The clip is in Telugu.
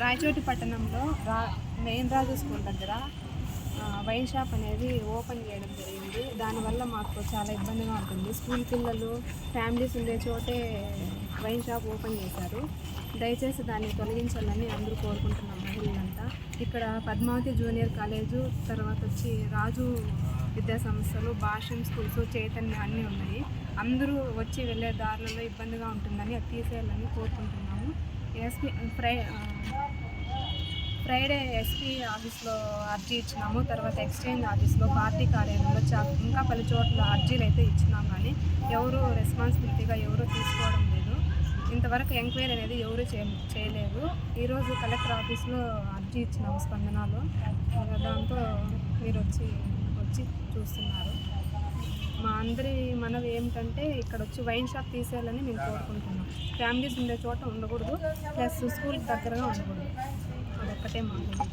రాయచోటి పట్టణంలో రా మెయిన్ రాజు స్కూల్ దగ్గర వైన్ షాప్ అనేది ఓపెన్ చేయడం జరిగింది. దానివల్ల మాకు చాలా ఇబ్బందిగా ఉంటుంది. స్కూల్ పిల్లలు ఫ్యామిలీస్ ఉండే చోటే వైన్ షాప్ ఓపెన్ చేశారు. దయచేసి దాన్ని తొలగించాలని అందరూ కోరుకుంటున్నాం మహిళలంతా. ఇక్కడ పద్మావతి జూనియర్ కాలేజు తర్వాత వచ్చి రాజు విద్యా సంస్థలు భాష్యం స్కూల్స్ చైతన్య అన్నీ ఉన్నాయి. అందరూ వచ్చి వెళ్ళే దారులలో ఇబ్బందిగా ఉంటుందని అది తీసేయాలని కోరుకుంటున్నాం. ఎస్పీ ఫ్రై ఫ్రైడే ఎస్పీ ఆఫీస్లో అర్జీ ఇచ్చినాము. తర్వాత ఎక్స్చేంజ్ ఆఫీస్లో పార్టీ కార్యాలయంలో ఇంకా పలు చోట్ల అర్జీలు అయితే ఇచ్చినాం కానీ ఎవరు రెస్పాన్సిబిలిటీగా ఎవరు తీసుకోవడం లేదు. ఇంతవరకు ఎంక్వైరీ అనేది ఎవరు చే చేయలేదు. ఈరోజు కలెక్టర్ ఆఫీస్లో అర్జీ ఇచ్చినాము స్పందనలో. దాంతో మీరు వచ్చి వచ్చి చూస్తున్నారు. మా అందరి మనవి ఏమిటంటే ఇక్కడ వచ్చి వైన్ షాప్ తీసేయాలని మేము కోరుకుంటున్నాం. ఫ్యామిలీస్ ఉండే చోట ఉండకూడదు. ప్లస్ స్కూల్ దగ్గరగా ఉండకూడదు. అదొక్కటే మాకు